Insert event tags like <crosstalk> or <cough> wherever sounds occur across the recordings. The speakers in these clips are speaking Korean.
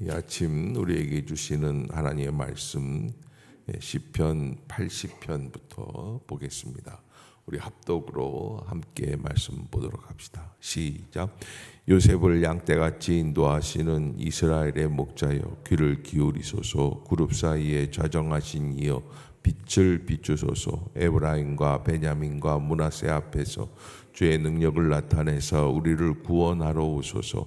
이 아침 우리에게 주시는 하나님의 말씀 예, 시편 80편부터 보겠습니다. 우리 합독으로 함께 말씀 보도록 합시다. 시작. 요셉을 양떼같이 인도하시는 이스라엘의 목자여 귀를 기울이소서 그룹 사이에 좌정하신 이여 빛을 비추소서 에브라임과 베냐민과 문하세 앞에서 주의 능력을 나타내서 우리를 구원하러 오소서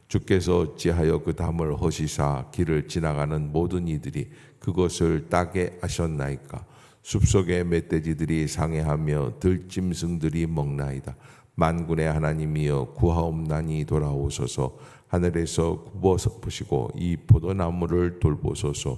주께서 어찌하여 그 담을 허시사 길을 지나가는 모든 이들이 그것을 따게 하셨나이까? 숲속의 멧돼지들이 상해하며 들짐승들이 먹나이다. 만군의 하나님이여 구하옵나니 돌아오소서. 하늘에서 굽어보시고 이 포도나무를 돌보소서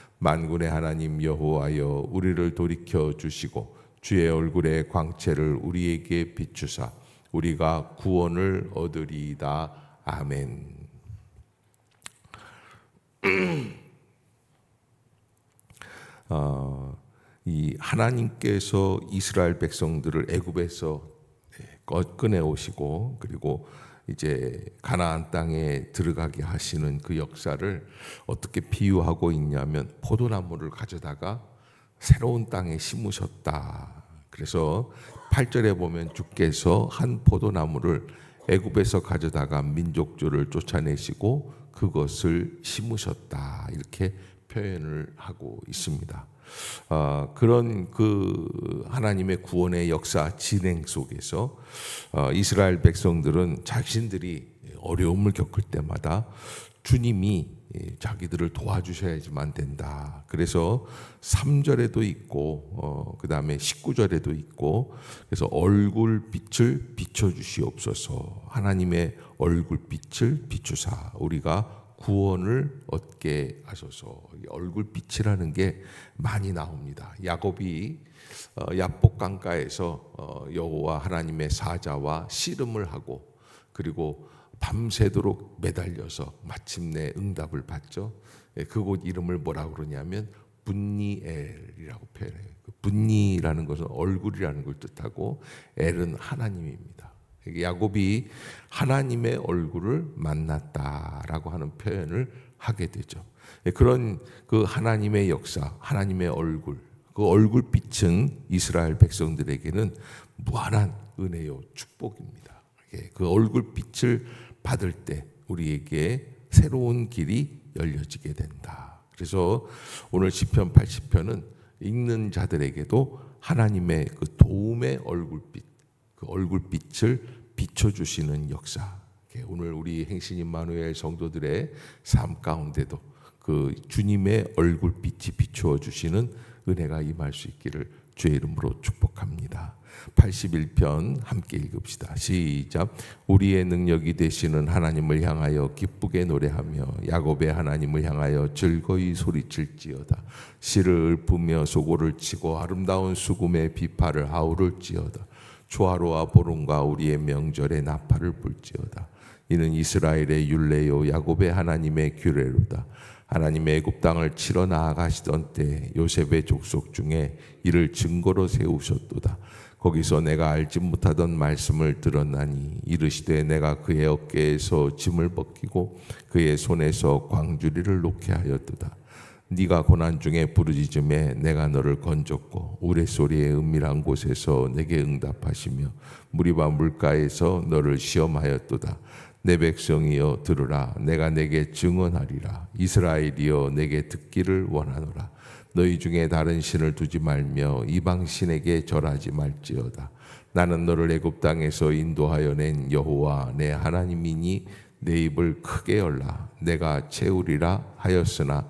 만군의 하나님 여호와여 우리를 돌이켜 주시고 주의 얼굴의 광채를 우리에게 비추사 우리가 구원을 얻으리이다 아멘. <clears throat> 어, 이 하나님께서 이스라엘 백성들을 애굽에서 꺼내 오시고 그리고 이제 가나안 땅에 들어가게 하시는 그 역사를 어떻게 비유하고 있냐면 포도나무를 가져다가 새로운 땅에 심으셨다. 그래서 8절에 보면 주께서 한 포도나무를 애굽에서 가져다가 민족주를 쫓아내시고 그것을 심으셨다. 이렇게 표현을 하고 있습니다. 어, 그런 그 하나님의 구원의 역사 진행 속에서 어, 이스라엘 백성들은 자신들이 어려움을 겪을 때마다 주님이 자기들을 도와주셔야지만 된다. 그래서 3절에도 있고 어, 그 다음에 19절에도 있고 그래서 얼굴 빛을 비춰 주시옵소서. 하나님의 얼굴 빛을 비추사 우리가 구원을 얻게 하소서. 얼굴빛이라는 게 많이 나옵니다. 야곱이 어, 야복 강가에서 어, 여호와 하나님의 사자와 씨름을 하고 그리고 밤새도록 매달려서 마침내 응답을 받죠. 예, 그곳 이름을 뭐라고 그러냐면 분니엘이라고 표현해요. 그 분니라는 것은 얼굴이라는 걸 뜻하고 엘은 하나님입니다. 야곱이 하나님의 얼굴을 만났다라고 하는 표현을 하게 되죠. 예, 그런 그 하나님의 역사, 하나님의 얼굴, 그 얼굴빛은 이스라엘 백성들에게는 무한한 은혜요 축복입니다. 예, 그 얼굴빛을 받을 때 우리에게 새로운 길이 열려지게 된다. 그래서 오늘 시편 80편은 읽는 자들에게도 하나님의 그 도움의 얼굴빛 그 얼굴빛을 비춰주시는 역사. 오늘 우리 행신 임마누엘 성도들의 삶 가운데도 그 주님의 얼굴빛이 비추어 주시는 은혜가 임할 수 있기를 주의 이름으로 축복합니다. 81편 함께 읽읍시다. 시작. 우리의 능력이 되시는 하나님을 향하여 기쁘게 노래하며 야곱의 하나님을 향하여 즐거이 소리칠지어다. 씨를 읊으며 소고를 치고 아름다운 수금의 비파를 하우를지어다. 조화로와 보름과 우리의 명절에 나팔을 불지어다. 이는 이스라엘의 율례요 야곱의 하나님의 규례로다. 하나님의 애굽 땅을 치러 나아가시던 때 요셉의 족속 중에 이를 증거로 세우셨도다. 거기서 내가 알지 못하던 말씀을 들었나니 이르시되 내가 그의 어깨에서 짐을 벗기고 그의 손에서 광주리를 놓게 하였도다. 네가 고난 중에 부르짖음에 내가 너를 건졌고 우레소리의 은밀한 곳에서 내게 응답하시며 무리바 물가에서 너를 시험하였도다. 내 백성이여 들으라. 내가 내게 증언하리라. 이스라엘이여 내게 듣기를 원하노라. 너희 중에 다른 신을 두지 말며 이방 신에게 절하지 말지어다. 나는 너를 애굽 땅에서 인도하여 낸 여호와 내 하나님이니 내 입을 크게 열라. 내가 채우리라 하였으나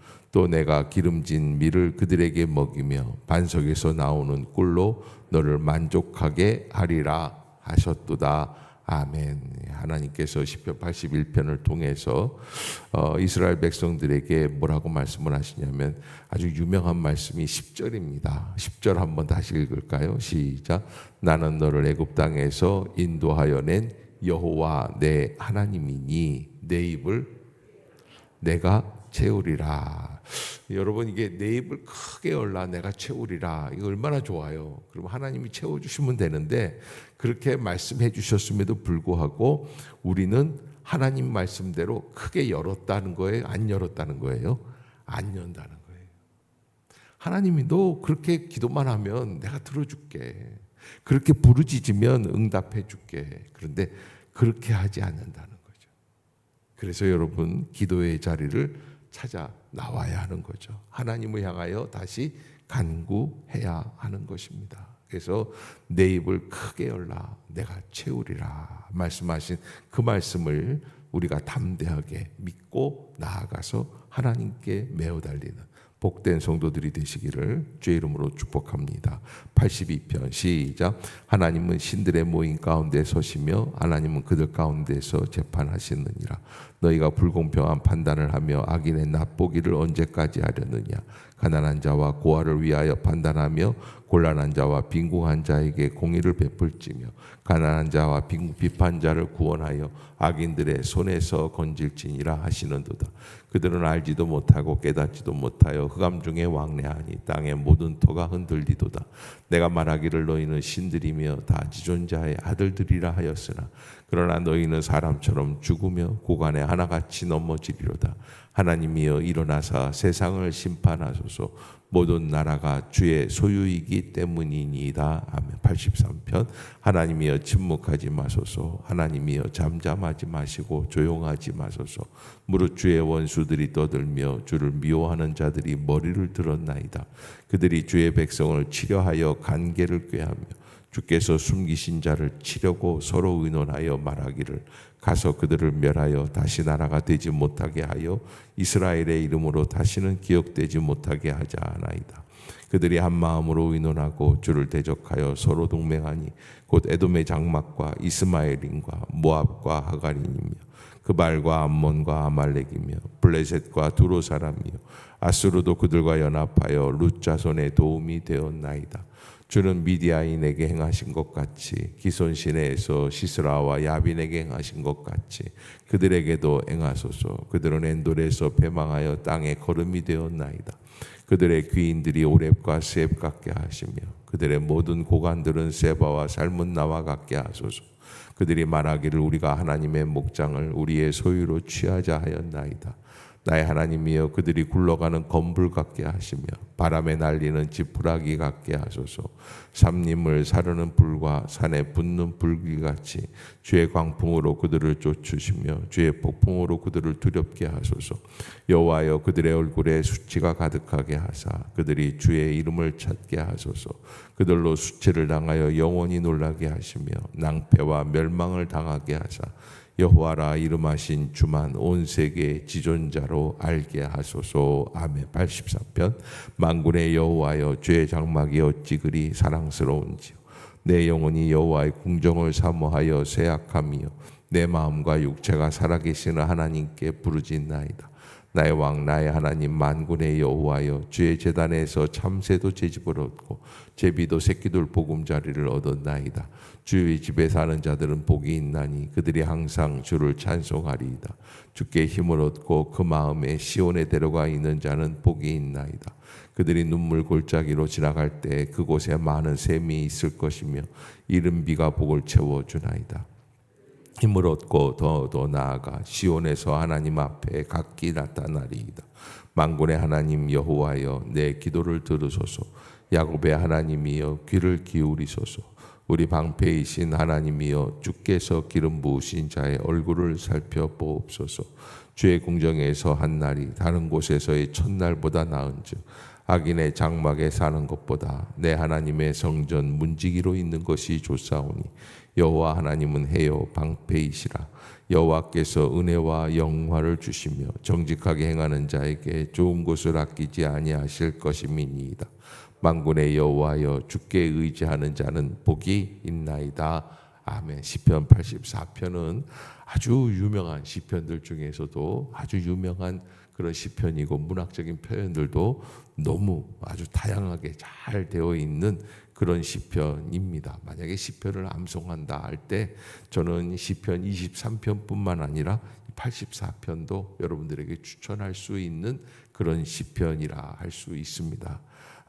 또 내가 기름진 밀을 그들에게 먹이며 반석에서 나오는 꿀로 너를 만족하게 하리라 하셨도다 아멘. 하나님께서 시편 81편을 통해서 어, 이스라엘 백성들에게 뭐라고 말씀을 하시냐면 아주 유명한 말씀이 10절입니다. 10절 한번 다시 읽을까요? 시작. 나는 너를 애굽 땅에서 인도하여 낸 여호와 내 하나님이니 내 입을 내가 채우리라. 여러분 이게 내 입을 크게 열라 내가 채우리라. 이거 얼마나 좋아요. 그럼 하나님이 채워 주시면 되는데 그렇게 말씀해 주셨음에도 불구하고 우리는 하나님 말씀대로 크게 열었다는 거예요? 안 열었다는 거예요? 안 연다는 거예요. 하나님이 너 그렇게 기도만 하면 내가 들어줄게. 그렇게 부르짖으면 응답해 줄게. 그런데 그렇게 하지 않는다는 거죠. 그래서 여러분 기도의 자리를 찾아 나와야 하는 거죠. 하나님을 향하여 다시 간구해야 하는 것입니다. 그래서 내 입을 크게 열라 내가 채우리라 말씀하신 그 말씀을 우리가 담대하게 믿고 나아가서 하나님께 메어 달리는 복된 성도들이 되시기를 주의 이름으로 축복합니다. 82편 시작 하나님은 신들의 모임 가운데 서시며 하나님은 그들 가운데서 재판하시느니라 너희가 불공평한 판단을 하며 악인의 납보기를 언제까지 하려느냐 가난한 자와 고아를 위하여 판단하며 곤란한 자와 빈궁한 자에게 공의를 베풀지며 가난한 자와 빈 비판 자를 구원하여 악인들의 손에서 건질지니라 하시는도다. 그들은 알지도 못하고 깨닫지도 못하여 흑암 중에 왕래하니 땅의 모든 터가 흔들리도다. 내가 말하기를 너희는 신들이며 다 지존자의 아들들이라 하였으나 그러나 너희는 사람처럼 죽으며 고관에 하나같이 넘어지리로다. 하나님이여 일어나사 세상을 심판하소서 모든 나라가 주의 소유이기 때문이니이다. 아멘. 83편 하나님이여 침묵하지 마소서 하나님이여 잠잠하지 마시고 조용하지 마소서 무릇 주의 원수들이 떠들며 주를 미워하는 자들이 머리를 들었나이다. 그들이 주의 백성을 치려하여 간계를 꾀하며 주께서 숨기신 자를 치려고 서로 의논하여 말하기를 가서 그들을 멸하여 다시 나라가 되지 못하게 하여 이스라엘의 이름으로 다시는 기억되지 못하게 하자 하나이다. 그들이 한 마음으로 의논하고 주를 대적하여 서로 동맹하니 곧 에돔의 장막과 이스마엘인과 모압과 하갈인이며 그발과 암몬과 아말렉이며 블레셋과 두로 사람이요. 아수르도 그들과 연합하여 룻 자손의 도움이 되었나이다. 주는 미디아인에게 행하신 것 같이 기손 시내에서 시스라와 야빈에게 행하신 것 같이 그들에게도 행하소서. 그들은 엔돌에서 패망하여 땅에 걸음이 되었나이다. 그들의 귀인들이 오렙과 셉 같게 하시며 그들의 모든 고관들은 세바와 삶은 나와 같게 하소서 그들이 말하기를 우리가 하나님의 목장을 우리의 소유로 취하자 하였나이다 나의 하나님이여 그들이 굴러가는 건불 같게 하시며 바람에 날리는 지푸라기 같게 하소서. 삼림을 사르는 불과 산에 붙는 불기같이 주의 광풍으로 그들을 쫓으시며 주의 폭풍으로 그들을 두렵게 하소서. 여호와여 그들의 얼굴에 수치가 가득하게 하사 그들이 주의 이름을 찾게 하소서. 그들로 수치를 당하여 영원히 놀라게 하시며 낭패와 멸망을 당하게 하사 여호와라 이름하신 주만 온 세계 지존자로 알게 하소서. 아멘. 83편 만군의 여호와여 주의 장막이 어찌 그리 사랑스러운지요. 내 영혼이 여호와의 궁정을 사모하여 쇠약함이요 내 마음과 육체가 살아계시는 하나님께 부르짖나이다. 나의 왕 나의 하나님 만군의 여호와여 주의 재단에서 참새도 제집을 얻고 제비도 새끼들 보금자리를 얻었나이다. 주의 집에 사는 자들은 복이 있나니 그들이 항상 주를 찬송하리이다. 주께 힘을 얻고 그 마음에 시온에 데려가 있는 자는 복이 있나이다. 그들이 눈물 골짜기로 지나갈 때 그곳에 많은 샘이 있을 것이며 이른 비가 복을 채워 주나이다. 힘을 얻고 더 더 나아가 시온에서 하나님 앞에 각기 나타나리이다. 만군의 하나님 여호와여 내 기도를 들으소서. 야곱의 하나님이여 귀를 기울이소서. 우리 방패이신 하나님이여 주께서 기름 부으신 자의 얼굴을 살펴보옵소서. 주의 궁정에서 한 날이 다른 곳에서의 첫날보다 나은즉 악인의 장막에 사는 것보다 내 하나님의 성전 문지기로 있는 것이 좋사오니 여호와 하나님은 해요 방패이시라. 여호와께서 은혜와 영화를 주시며 정직하게 행하는 자에게 좋은 것을 아끼지 아니하실 것임이니이다. 만군의 여호와여 주께 의지하는 자는 복이 있나이다. 아멘. 시편 84편은 아주 유명한 시편들 중에서도 아주 유명한 그런 시편이고 문학적인 표현들도 너무 아주 다양하게 잘 되어 있는 그런 시편입니다. 만약에 시편을 암송한다 할 때 저는 시편 23편뿐만 아니라 84편도 여러분들에게 추천할 수 있는 그런 시편이라 할 수 있습니다.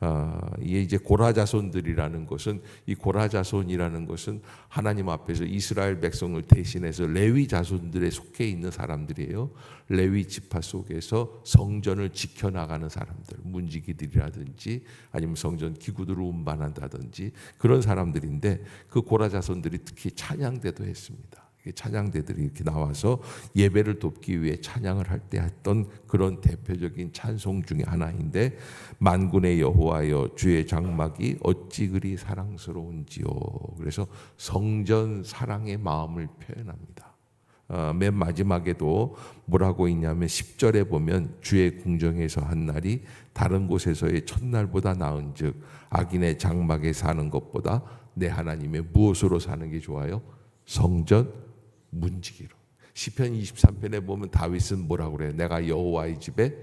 어, 이게 이제 고라 자손들이라는 것은 이 고라 자손이라는 것은 하나님 앞에서 이스라엘 백성을 대신해서 레위 자손들에 속해 있는 사람들이에요. 레위 지파 속에서 성전을 지켜 나가는 사람들, 문지기들이라든지 아니면 성전 기구들을 운반한다든지 그런 사람들인데 그 고라 자손들이 특히 찬양대도 했습니다. 찬양대들이 이렇게 나와서 예배를 돕기 위해 찬양을 할 때 했던 그런 대표적인 찬송 중의 하나인데 만군의 여호와여 주의 장막이 어찌 그리 사랑스러운지요. 그래서 성전 사랑의 마음을 표현합니다. 어, 맨 마지막에도 뭐라고 있냐면 10절에 보면 주의 궁정에서 한 날이 다른 곳에서의 첫날보다 나은즉 악인의 장막에 사는 것보다 내 하나님의 무엇으로 사는 게 좋아요? 성전 문지기로. 시편 23편에 보면 다윗은 뭐라고 그래요? 내가 여호와의 집에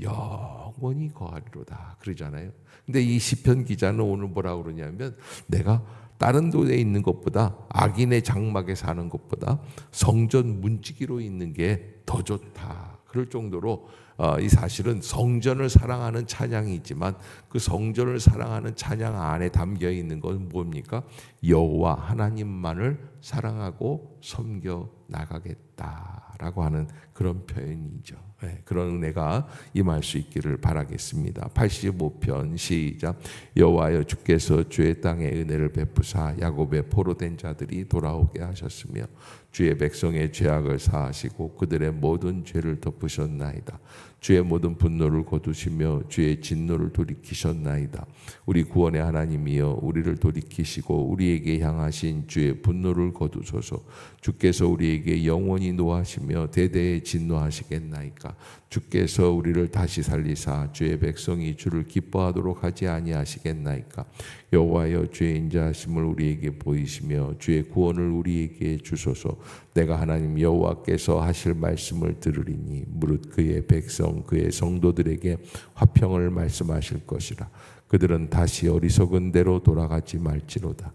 영원히 거하리로다. 그러잖아요. 근데 이 시편 기자는 오늘 뭐라고 그러냐면 내가 다른 도에 있는 것보다 악인의 장막에 사는 것보다 성전 문지기로 있는 게 더 좋다. 그럴 정도로 어, 이 사실은 성전을 사랑하는 찬양이지만 그 성전을 사랑하는 찬양 안에 담겨 있는 건 뭡니까? 여호와 하나님만을 사랑하고 섬겨 나가겠다라고 하는 그런 표현이죠. 네, 그런 은혜가 임할 수 있기를 바라겠습니다. 85편 시작 여호와여 주께서 주의 땅에 은혜를 베푸사 야곱의 포로된 자들이 돌아오게 하셨으며 주의 백성의 죄악을 사하시고 그들의 모든 죄를 덮으셨나이다. 주의 모든 분노를 거두시며 주의 진노를 돌이키셨나이다. 우리 구원의 하나님이여 우리를 돌이키시고 우리에게 향하신 주의 분노를 거두소서. 주께서 우리에게 영원히 노하시며 대대에 진노하시겠나이까. 주께서 우리를 다시 살리사 주의 백성이 주를 기뻐하도록 하지 아니하시겠나이까. 여호와여 주의 인자하심을 우리에게 보이시며 주의 구원을 우리에게 주소서. 내가 하나님 여호와께서 하실 말씀을 들으리니 무릇 그의 백성 그의 성도들에게 화평을 말씀하실 것이라. 그들은 다시 어리석은 대로 돌아가지 말지로다.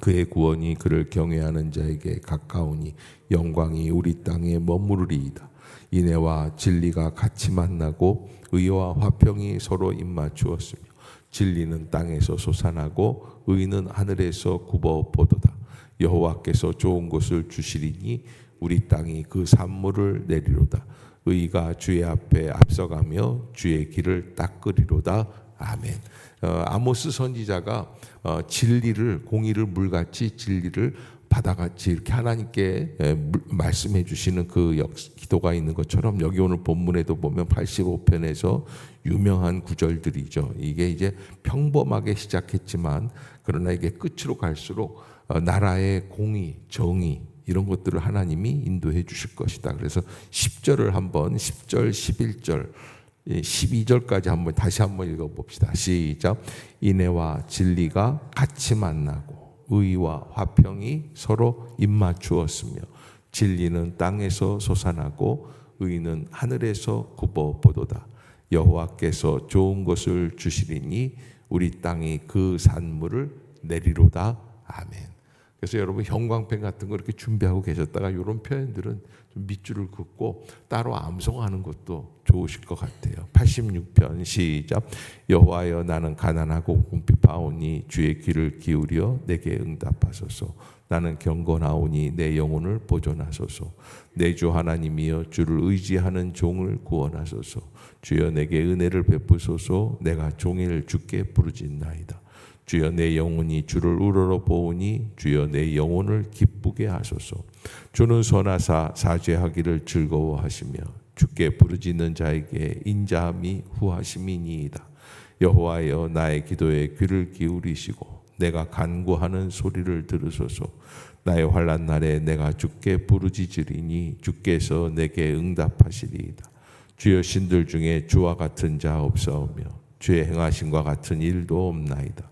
그의 구원이 그를 경외하는 자에게 가까우니 영광이 우리 땅에 머무르리이다. 인애와 진리가 같이 만나고 의와 화평이 서로 입맞추었으며 진리는 땅에서 솟아나고 의는 하늘에서 굽어 보도다. 여호와께서 좋은 것을 주시리니 우리 땅이 그 산물을 내리로다. 의가 주의 앞에 앞서가며 주의 길을 닦으리로다. 아멘. 어, 아모스 선지자가 어, 진리를 공의를 물같이 진리를 바다같이 이렇게 하나님께 에, 물, 말씀해 주시는 그 역, 기도가 있는 것처럼 여기 오늘 본문에도 보면 85편에서 유명한 구절들이죠. 이게 이제 평범하게 시작했지만 그러나 이게 끝으로 갈수록 어, 나라의 공의, 정의 이런 것들을 하나님이 인도해 주실 것이다. 그래서 10절을 한번 10절, 11절 12절까지 한번 다시 한번 읽어 봅시다. 시작. 인애와 진리가 같이 만나고 의와 화평이 서로 입맞추었으며 진리는 땅에서 솟아나고 의는 하늘에서 굽어 보도다. 여호와께서 좋은 것을 주시리니 우리 땅이 그 산물을 내리로다. 아멘. 그래서 여러분 형광펜 같은 거 이렇게 준비하고 계셨다가 이런 표현들은 좀 밑줄을 긋고 따로 암송하는 것도 좋으실 것 같아요. 86편 시작. 여호와여 나는 가난하고 궁핍하오니 주의 귀를 기울여 내게 응답하소서. 나는 경건하오니 내 영혼을 보존하소서. 내 주 하나님이여 주를 의지하는 종을 구원하소서. 주여 내게 은혜를 베푸소서. 내가 종일 주께 부르짖나이다 주여 내 영혼이 주를 우러러 보오니 주여 내 영혼을 기쁘게 하소서. 주는 선하사 사죄하기를 즐거워하시며 주께 부르짖는 자에게 인자함이 후하심이니이다. 여호와여 나의 기도에 귀를 기울이시고 내가 간구하는 소리를 들으소서. 나의 환난 날에 내가 주께 부르짖으리니 주께서 내게 응답하시리이다. 주여 신들 중에 주와 같은 자 없사오며 주의 행하심과 같은 일도 없나이다.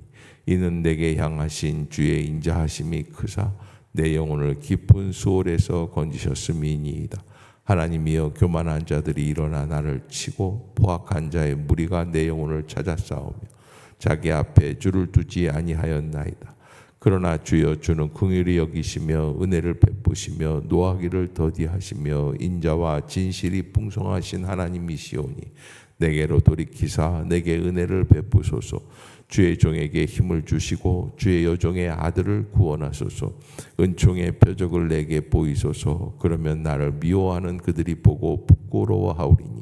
이는 내게 향하신 주의 인자하심이 크사 내 영혼을 깊은 수월에서 건지셨음이니이다. 하나님이여 교만한 자들이 일어나 나를 치고 포악한 자의 무리가 내 영혼을 찾아 싸우며 자기 앞에 주를 두지 아니하였나이다. 그러나 주여 주는 긍휼히 여기시며 은혜를 베푸시며 노하기를 더디하시며 인자와 진실이 풍성하신 하나님이시오니 내게로 돌이키사 내게 은혜를 베푸소서 주의 종에게 힘을 주시고 주의 여종의 아들을 구원하소서 은총의 표적을 내게 보이소서 그러면 나를 미워하는 그들이 보고 부끄러워하오리니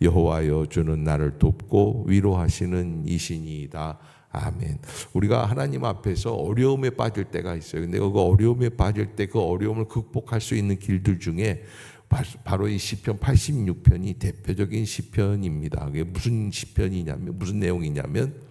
여호와여 주는 나를 돕고 위로하시는 이신이다 아멘. 우리가 하나님 앞에서 어려움에 빠질 때가 있어요. 근데 그 어려움에 빠질 때 그 어려움을 극복할 수 있는 길들 중에 바로 이 시편 86편이 대표적인 시편입니다. 그게 무슨 시편이냐면 무슨 내용이냐면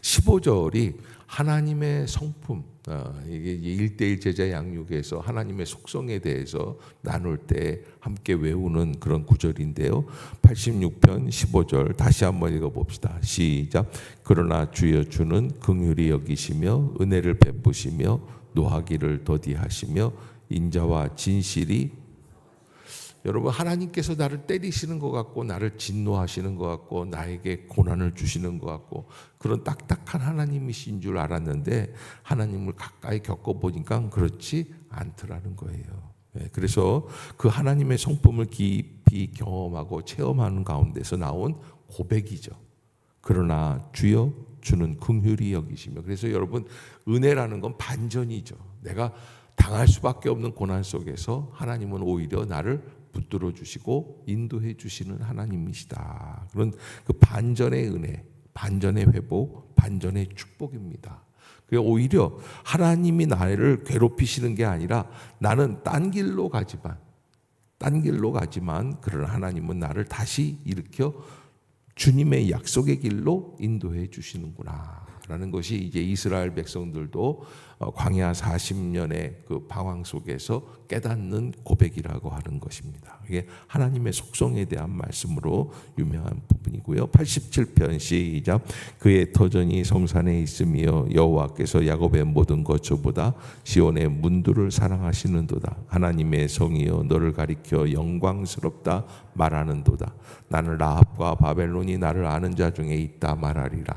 15절이 하나님의 성품, 어, 이게 1대1 제자 양육에서 하나님의 속성에 대해서 나눌 때 함께 외우는 그런 구절인데요. 86편 15절 다시 한번 읽어봅시다. 시작. 그러나 주여 주는 긍휼히 여기시며 은혜를 베푸시며 노하기를 더디하시며 인자와 진실이 여러분 하나님께서 나를 때리시는 것 같고 나를 진노하시는 것 같고 나에게 고난을 주시는 것 같고 그런 딱딱한 하나님이신 줄 알았는데 하나님을 가까이 겪어 보니까 그렇지 않더라는 거예요. 예, 그래서 그 하나님의 성품을 깊이 경험하고 체험하는 가운데서 나온 고백이죠. 그러나 주여 주는 긍휼히 여기시며 그래서 여러분 은혜라는 건 반전이죠. 내가 당할 수밖에 없는 고난 속에서 하나님은 오히려 나를 붙들어 주시고 인도해 주시는 하나님이시다. 그런 그 반전의 은혜, 반전의 회복, 반전의 축복입니다. 그 오히려 하나님이 나를 괴롭히시는 게 아니라 나는 딴 길로 가지만 딴 길로 가지만 그런 하나님은 나를 다시 일으켜 주님의 약속의 길로 인도해 주시는구나. 라는 것이 이제 이스라엘 백성들도 어, 광야 40년의 그 방황 속에서 깨닫는 고백이라고 하는 것입니다. 이게 하나님의 속성에 대한 말씀으로 유명한 부분이고요. 87편 시작 그의 터전이 성산에 있으며 여호와께서 야곱의 모든 거처보다 시온의 문들을 사랑하시는도다. 하나님의 성이여 너를 가리켜 영광스럽다 말하는도다. 나는 라합과 바벨론이 나를 아는 자 중에 있다 말하리라.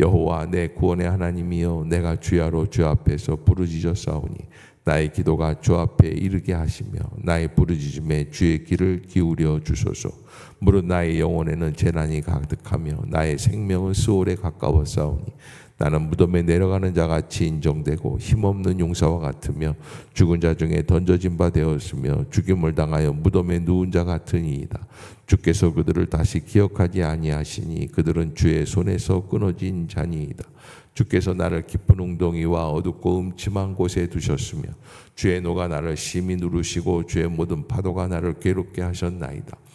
여호와 내 구원의 하나님이여 내가 주야로 주 앞에서 부르짖어 싸우니 나의 기도가 주 앞에 이르게 하시며 나의 부르짖음에 주의 귀를 기울여 주소서. 무릇 나의 영혼에는 재난이 가득하며 나의 생명은 수월에 가까워 싸우니 나는 무덤에 내려가는 자 같이 인정되고 힘없는 용사와 같으며 죽은 자 중에 던져진 바 되었으며 죽임을 당하여 무덤에 누운 자 같으니이다. 주께서 그들을 다시 기억하지 아니하시니 그들은 주의 손에서 끊어진 자니이다. 주께서 나를 깊은 웅덩이와 어둡고 음침한 곳에 두셨으며 주의 노가 나를 심히 누르시고 주의 모든 파도가 나를 괴롭게 하셨나이다.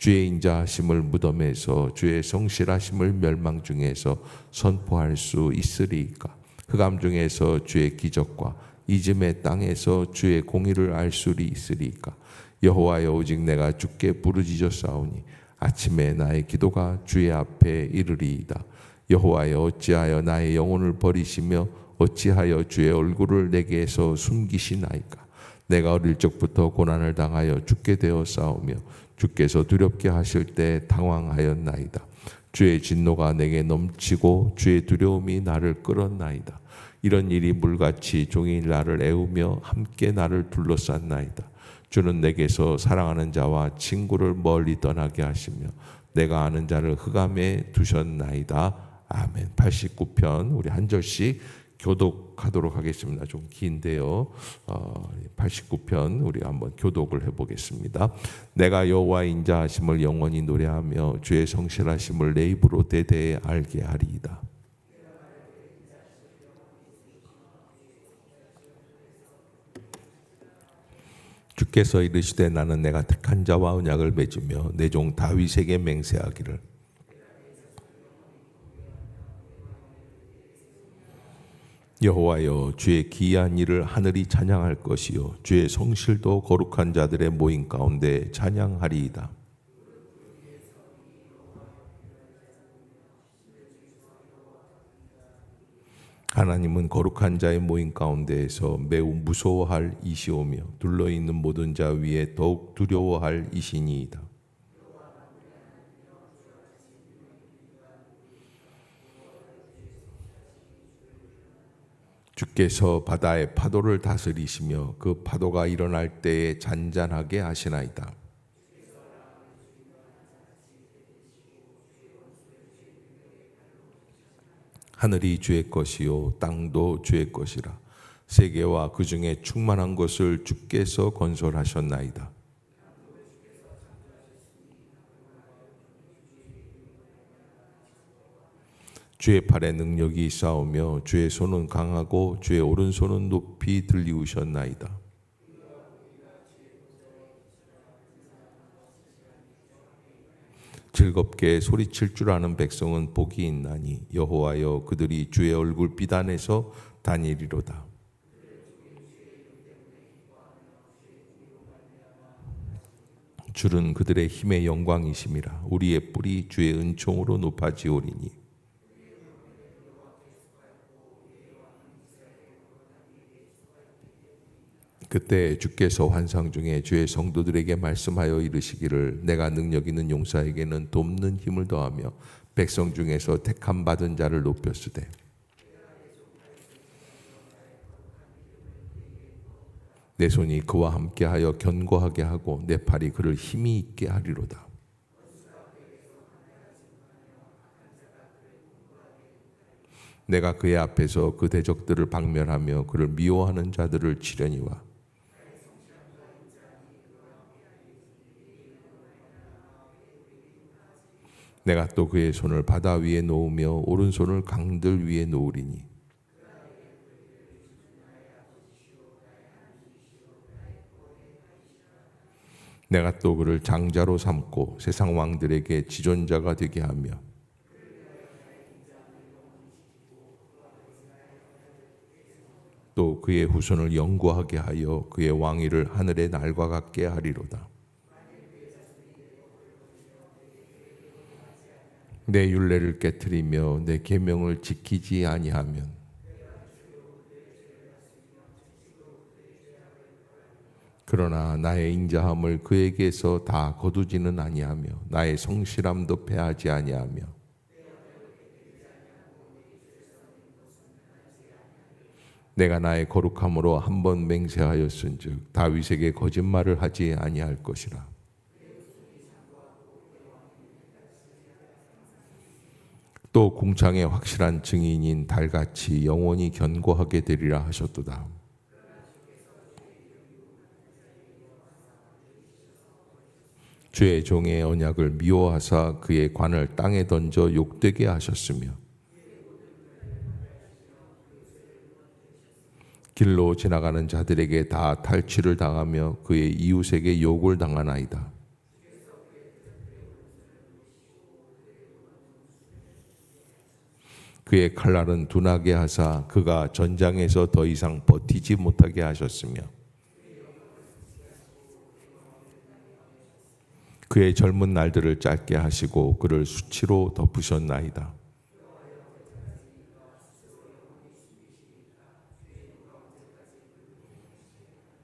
주의 인자하심을 무덤에서 주의 성실하심을 멸망 중에서 선포할 수 있으리이까? 흑암 중에서 주의 기적과 이즘의 땅에서 주의 공의를 알 수 있으리이까? 여호와여 오직 내가 주께 부르짖어 싸우니 아침에 나의 기도가 주의 앞에 이르리이다. 여호와여 어찌하여 나의 영혼을 버리시며 어찌하여 주의 얼굴을 내게서 숨기시나이까? 내가 어릴 적부터 고난을 당하여 죽게 되어 싸우며 주께서 두렵게 하실 때 당황하였나이다. 주의 진노가 내게 넘치고 주의 두려움이 나를 끌었나이다. 이런 일이 물같이 종일 나를 애우며 함께 나를 둘러쌌나이다. 주는 내게서 사랑하는 자와 친구를 멀리 떠나게 하시며 내가 아는 자를 흑암에 두셨나이다. 아멘. 89편 우리 한 절씩 교독하도록 하겠습니다. 좀 긴데요. 어, 89편 우리 한번 교독을 해보겠습니다. 내가 여호와 인자하심을 영원히 노래하며 주의 성실하심을 내 입으로 대대에 알게 하리이다. 주께서 이르시되 나는 내가 택한 자와 언약을 맺으며 내 종 다윗에게 맹세하기를 여호와여 주의 기이한 일을 하늘이 찬양할 것이요 주의 성실도 거룩한 자들의 모임 가운데 찬양하리이다. 하나님은 거룩한 자의 모임 가운데에서 매우 무서워할 이시오며 둘러 있는 모든 자 위에 더욱 두려워할 이신이이다. 주께서 바다의 파도를 다스리시며 그 파도가 일어날 때에 잔잔하게 하시나이다. 하늘이 주의 것이요 땅도 주의 것이라 세계와 그 중에 충만한 것을 주께서 건설하셨나이다. 주의 팔에 능력이 있사오며 주의 손은 강하고 주의 오른손은 높이 들리우셨나이다. 즐겁게 소리칠 줄 아는 백성은 복이 있나니 여호와여 그들이 주의 얼굴 비단에서 다니리로다. 줄은 그들의 힘의 영광이심이라 우리의 뿔이 주의 은총으로 높아지오리니 그때 주께서 환상 중에 주의 성도들에게 말씀하여 이르시기를 내가 능력 있는 용사에게는 돕는 힘을 더하며 백성 중에서 택함 받은 자를 높였으되 내 손이 그와 함께하여 견고하게 하고 내 팔이 그를 힘이 있게 하리로다. 내가 그의 앞에서 그 대적들을 박멸하며 그를 미워하는 자들을 치려니와 내가 또 그의 손을 바다 위에 놓으며 오른손을 강들 위에 놓으리니 내가 또 그를 장자로 삼고 세상 왕들에게 지존자가 되게 하며 또 그의 후손을 영구하게 하여 그의 왕위를 하늘의 날과 같게 하리로다. 내 율례를 깨뜨리며 내 계명을 지키지 아니하면 그러나 나의 인자함을 그에게서 다 거두지는 아니하며 나의 성실함도 패하지 아니하며 내가 나의 거룩함으로 한 번 맹세하였은즉 다윗에게 거짓말을 하지 아니할 것이라. 또 궁창의 확실한 증인인 달같이 영원히 견고하게 되리라 하셨도다. 주의 종의 언약을 미워하사 그의 관을 땅에 던져 욕되게 하셨으며 길로 지나가는 자들에게 다 탈취를 당하며 그의 이웃에게 욕을 당하나이다. 그의 칼날은 둔하게 하사 그가 전장에서 더 이상 버티지 못하게 하셨으며 그의 젊은 날들을 짧게 하시고 그를 수치로 덮으셨나이다.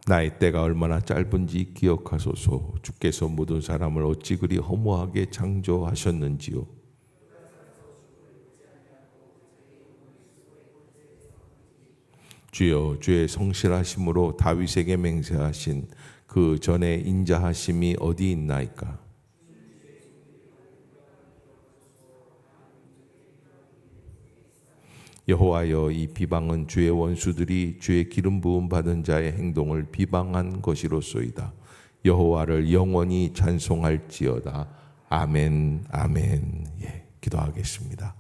나의 때가 얼마나 짧은지 기억하소서. 주께서 모든 사람을 어찌 그리 허무하게 창조하셨는지요. 주여 주의 성실하심으로 다윗에게 맹세하신 그 전에 인자하심이 어디 있나이까? 여호와여 이 비방은 주의 원수들이 주의 기름 부음 받은 자의 행동을 비방한 것이로소이다. 여호와를 영원히 찬송할지어다. 아멘, 아멘. 예, 기도하겠습니다.